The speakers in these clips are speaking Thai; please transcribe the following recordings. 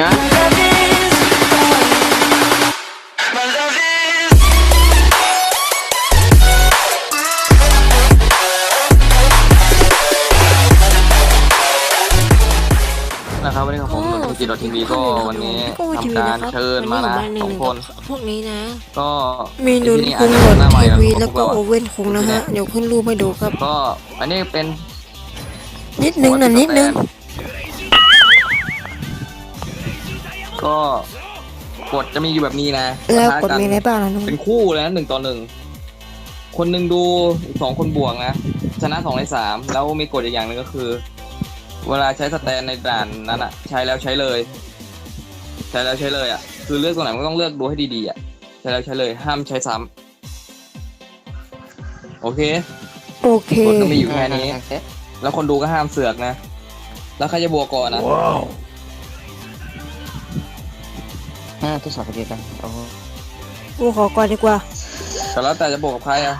ง ผมธุรกิจทีวีก็วันนี้ทำการเชิญมานะสองคนพวกนี้นะ ก็มีนุนที่คุงอาจหลจะดหน้าใหม่ทีนะวีขแล้วองพก็วกเราโออะเว่นคุงนะฮะเดี๋ยวขึ้นรูปให้ดูครับ ก็อันนี้เป็น นิดนึงนะนิดนึงก็กฎจะมีอยู่แบบนี้นะแล้วปะกดทะนมีอะไรบ้างนะน้องเป็นคู่เลยนะหนึ่งต่อหนึ่งคนหนึ่งดูอีกสองคนบวกนะชนะสองในสามแล้วมีกฎอีกอย่างหนึ่งก็คือ เวลาใช้สแตนในด่านนั้นอะใช้แล้วใช้เลย ใช้แล้วใช้เลยอะคือเลือกตรงไหนมันก็ต้องเลือกดูให้ดีๆอะใช้แล้วใช้เลย ห้ามใช้ซ้ำโอเคโอเคกฎก็มีอยู่แค่นี้ แล้วคนดูก็ห้ามเสือกนะ แล้วใครจะบวกก่อนนะอ่าทดสอบไปเดียวกันโอ้กูขอก่อนดีกว่าก็แล้วแต่จะบวกกับใครอะ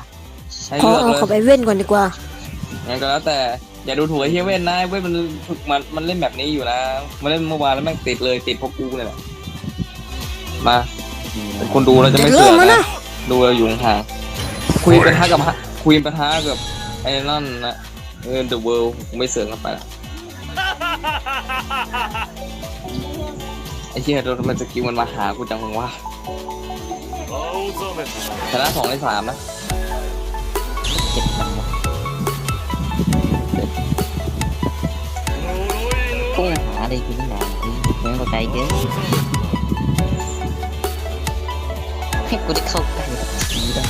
ให้ขอเลือกเอาเลยเขับไปเว่นก่อนดีกว่างั้นก็แล้วแต่ อย่าดูถูกไอ้เฮียเว่นนะไอ้เว่นมันฝึกมันมันเล่นแบบนี้อยู่นะมันเล่นเมื่อวานแล้วแม่งติดเลยติดเพราะกูเนี่ยแหละมาเป็นคนดูเราจะจะไม่เริ่เสืมอกแล้วนะนะดูเราอยู่ห่างคุยปะทะกับฮะคุยปะทะกับไอ้นั่นนะเออ the world กูไม่เสือกกันไปละไอ้เฮียโดนมันสกิลมันมาหากูจังวะชนะสองในสามนะเจ็บ กล้ทีได้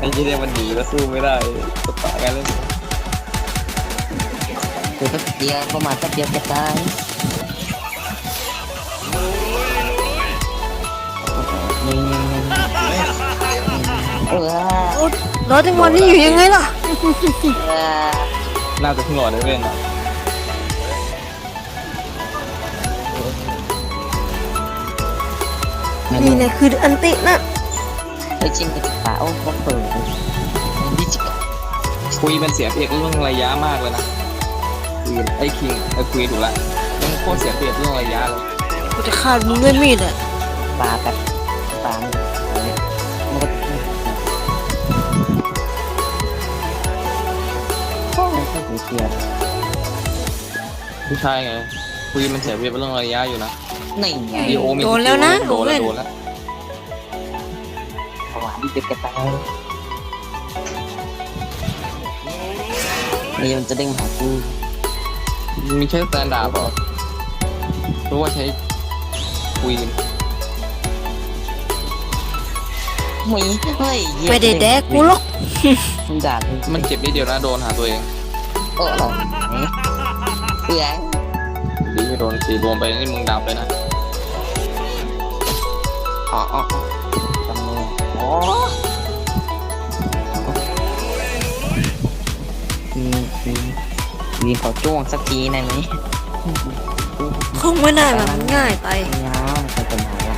ไอ้เฮียมันหนีแล้วสู้ไม่ได้ตบปากกันเลยคือแป๊บเดียวประมาณแป๊บเดียวจะตายนี่เออรอจังหวะนี้อยู่ยังไงล่ะ น่าจะเพิ่งหลอดได้เว้นนะนี่แหละคืออันตินะไปจิ้มกับปลาโอ้ก็เปิดดิจิคุยมันเสียเปรียบเรื่องระยะมากเลยนะคุยไอ้คิงไอ้คุยถูกละมันโคตรเสียเปรียบเรื่องระยะเลยกูจะฆ่ามึงด้วยมีดอะปลาแบบ อ้ยก็เสียผู้ชายไงคุยมันเสียเปรียบเรื่องระยะอยู่นะนี่ไงดีโอมีโดนแล้วนะโดนแล้วโอเว่นโดนแล้วหวานดิบกระตายนี่มันจะเด้งหากูมีใช้สแตนดาร์ดเปล่ารู้ว่าใช้คุยมีเฮ้ยไม่ได้แดกกูหรอกมึงด่ากูมันเจ็บนิดเดียวนะโดนหาตัวเอง เออหรอเปื่อยดีที่โดนตีรวมไปนี่มึงดับเลยนะอ๋ออ๋อจำเลยอ๋อวีวีวีขอจ้วงสักทีได้ไหมคงไม่ได้แบบง่ายไปยาใครจะมาละ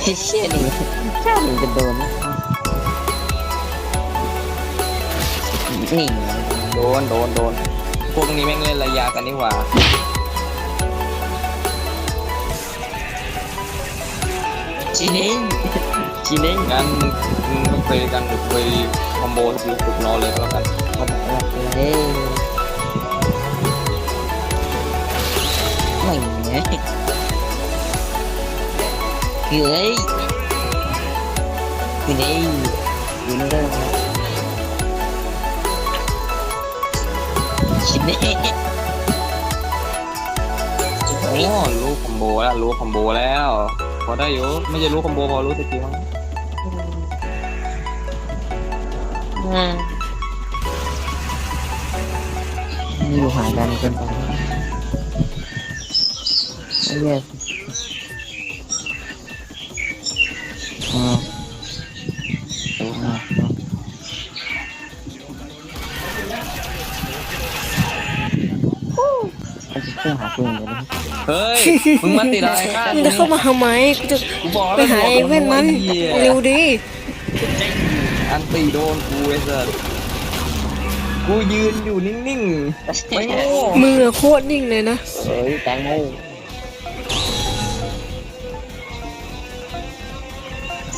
เฮ้ยเชี่ยนี่แค่หนึ่งจะโดนนะ นี่โดนโดนโดนพวกนี้แม่งเล่นระยะกันนี่หว่าจีเน่งจีเน่งงั้นมึงมึงไม่เคยกันเคยคอมโบสกิลฝึกรอเลยก็แล้วกันเฮ้ยไม่เนี่ยเฮ้ยคือนี่อยู่นี่เชิเน่โอ้รู้คอมโบแล้วรู้คอมโบแล้ว พอได้อยู่ไม่ใช่รู้คอมโบพอรู้สกิลมั้งอืมอยู่ห่างกันเกินไปไอ้เหี้ย พุ่งหาคุณเดี๋ยวนี้เฮ้ย มึงมาติดอะไรข้างมึงจะเข้ามาทำไมกูจะกูบอกไปหาไอ้เว้นมันเหี้ยเร็วดิอันตีโดนกูไอ้สัสกูยืนอยู่นิ่งๆไม่โง่มือโคตรนิ่งเลยนะเฮ้ยแตงโม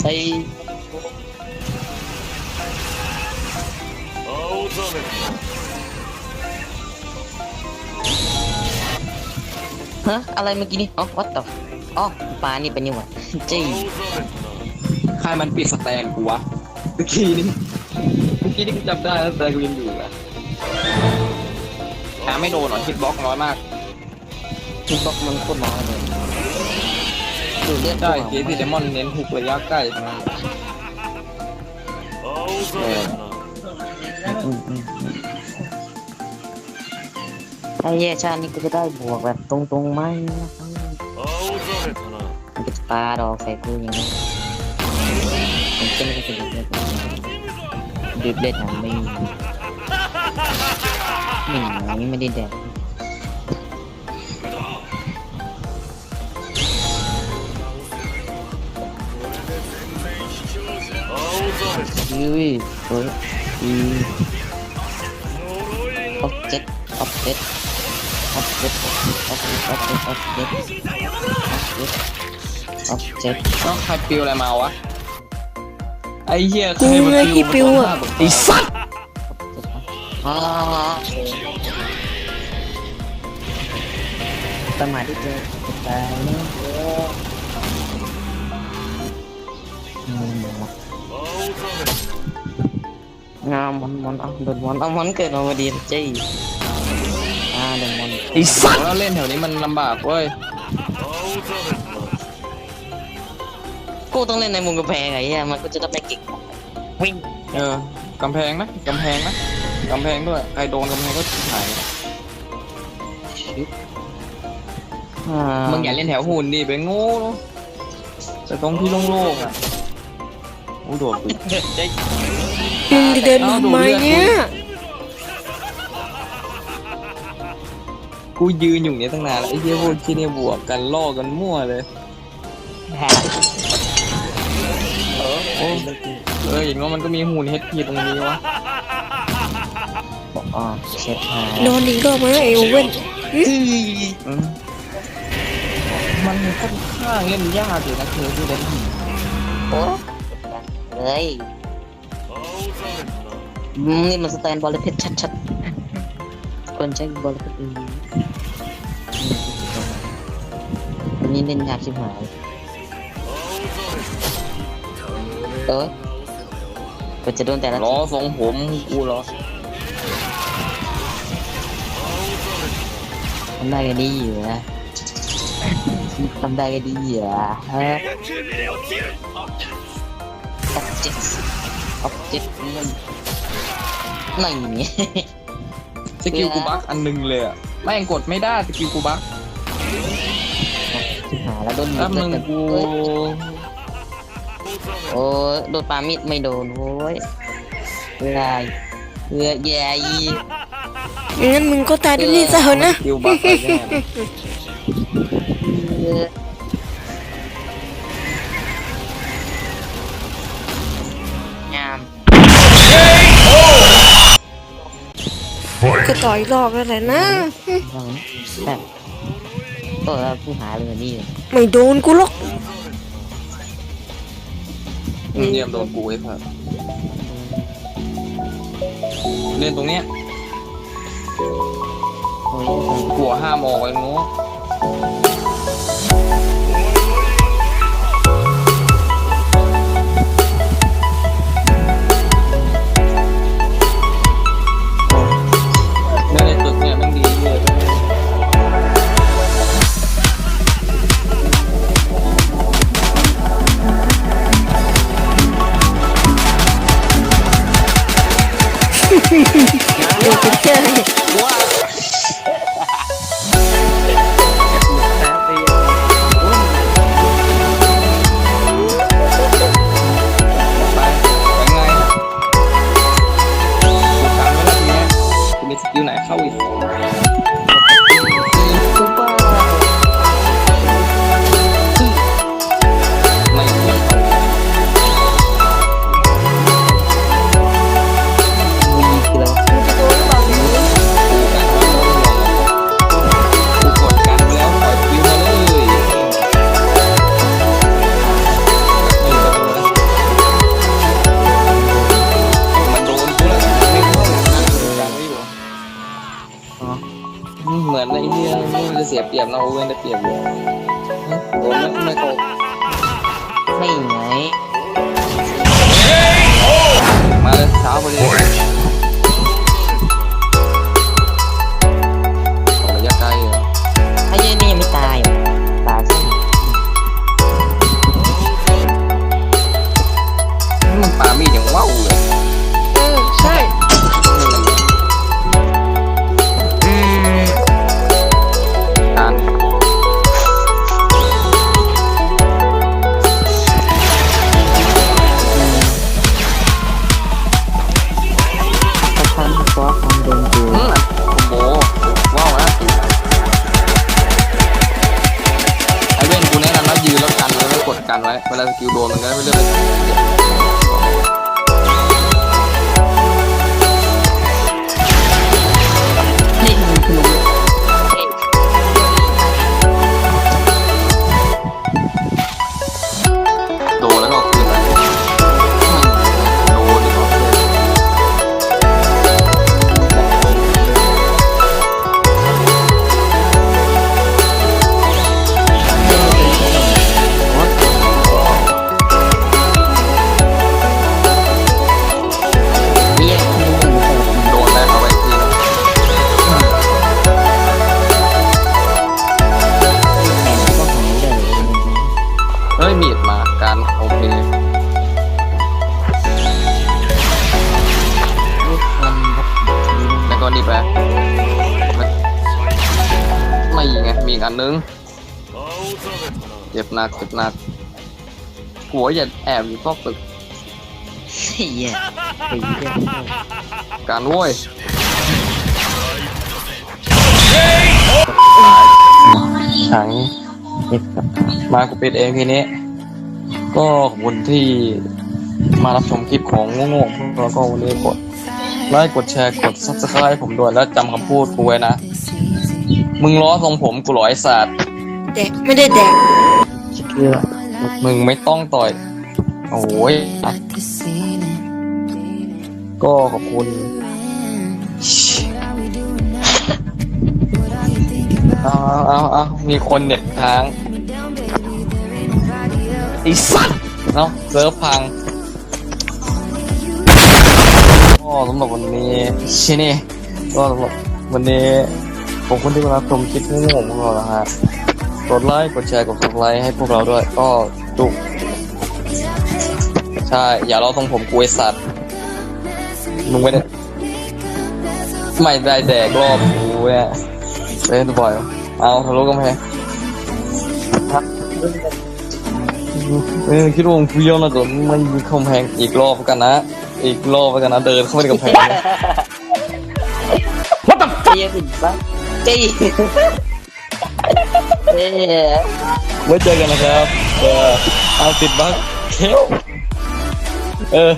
ใส่ ฮะอะไรเมื่อกี้นี่อ๋อ what the อ๋อปลานี่เป็นยังไงจี้ใครมันปิดสแตนกูวะเมื่อกี้นี่เมื่อกี้นี่กูจำได้แล้วสแตนกูยังอยู่อะหาไม่โดนหรอฮิตบล็อกน้อยมากคิดบอกมันโคตรน้อยเลยดูเลือดใช่กูเกซีเดมอนเน้นทุกระยะใกล้ทั้งนั้นอืมอืมอืม ไอ้เหี้ยชาตินี้กูจะได้บวกแบบตรงๆไหมนะครับมันจะปาดอกใส่กูอย่างนี้ผมจะไม่เป็นเลือดดูดเลือดหนังไม่มีไม่มีไม่ได้แดกอุ้ยเฮ้ยอืมออบเจ็ตออบเจ็ต ออบเจ็ตออบเจ็ตออบเจ็ตออบเจ็ตออบเจ็ตออบเจ็ตเอ้าใครปิวอะไรมาวะไอ้เหี้ยกูไงที่ปิวอะไอ้สัตว์อ่าสมาธิเจอตายเนี่ยอืมงามมันมันเอาโดนมันเอามันเกิดมาพอดีจี้อ่าโดนมัน ไอ้สัตว์แล้วเล่นแถวนี้มันลำบากเว้ยกูต้องเล่นในมุมกำแพงไงเหี้ยมันก็จะได้ไม่เก่งวิ่งเออกำแพงนะกำแพงนะกำแพงด้วยใครโดนกำแพงก็หายอ่ามึงอย่าเล่นแถวหุ่นดิไปโง่เนอะแต่ตรงที่โล่งๆอะโอ้โดดไปได้มึงจะเดินทำไมเนี่ย กูยืนอยู่อย่างนี้ตั้งนานแล้วไอ้เหี้ยพวกที่เนี่ยบวกกันล่อกันมั่วเลยแฮะเออโอ้เอออย่างน้อยมันก็มีหุ่นเฮดพีตรงนี้วะบอกอ๋อเช็ดหาโดนอีกรอบไหมไอ้โอเว่นอืมมันค่อนข้างเล่นยากอยู่นะเธอที่เล่นหินโอ้เลยอืมนี่มันสแตนบอลเพชรชัดๆคนใช้บอลเพชร นนี้เล่นยากชิบหายเออก็จะโดนแต่ละล้อทรงผมกูเหรอทำได้ก็ดีอยู่นะทำได้ก็ดีอยู่นะฮะออบเจกต์ออบเจกต์มันไม่มีสกิลกูบักอันหนึงเลยอะแม่งกดไม่ได้สกิลกูบัก ชิบหายแล้วโดนแป๊บนึงกูโอ้ยโดนปามิดไม่โดนโว้ยเพื่อเพื่อแย่ยีงั้นมึงก็ตายด้วยนี่ซะเถอะนะสกิลบักไปแน่เพื่องามก็ต่อยรอบแล้วแหละนะแบบ ตัวผู้หาเลยนี่ไม่โดนกูหรอกมึงเยี่ยมโดนกูไอ้สัสเล่นตรงเนี้ยโอ้ยกลัวห้ามออกไอ้โปรียบเราเว้นได้เปรียบอยู่าการโอเคลูกคนแบบนี้แล้วก็นี่ไปไม่ไม่ไง มีอีกอันนึง เจ็บหนักเจ็บหนัก หัวอย่าแอบอยู่ซอกตึกเฮียตีเรื่องการโว้ยถังเจ็บกับมากูปิดเองทีนี้ ก็ขอบคุณที่มารับชมคลิปของโง่ๆพวกเราก็วันนี้กดไลค์กดแชร์กด subscribe ให้ผมด้วยแล้วจำคำพูดกูไว้นะ มึงล้อทรงผมกูหรอไอ้สัตว์แดกไม่ได้แดกชิคเกือมึงไม่ต้องต่อย โอ้ยก็ขอบคุณเอาเอาเอามีคนเน็ตค้าง ไอ้สัตว์เนาะเซิร์ฟพังก็สำหรับวันนี้ชินี่ก็สำหรับวันนี้ขอบคุณที่มารับชมคลิปโง่ๆของพวกเรานะฮะกดไลค์กดแชร์กด subscribe ให้พวกเราด้วย ก็จุกใช่ อย่ารอตรงผมกูไอสัตว์มึงไม่ได้ไม่ได้แดกรอบกูเนี่ยเล่นบ่อย เอาทะลุกำแพง เฮ้ยคิดว่ามึงเฟี้ยวนะก่อนมันมีกำแพงอีกรอบกันนะ อีกรอบกันนะ เดินเข้าไปในกำแพงนะเฮียผิดปะเจ๊เอ๊ะไว้เจอกันนะครับ เออเอาติดบั๊กเออ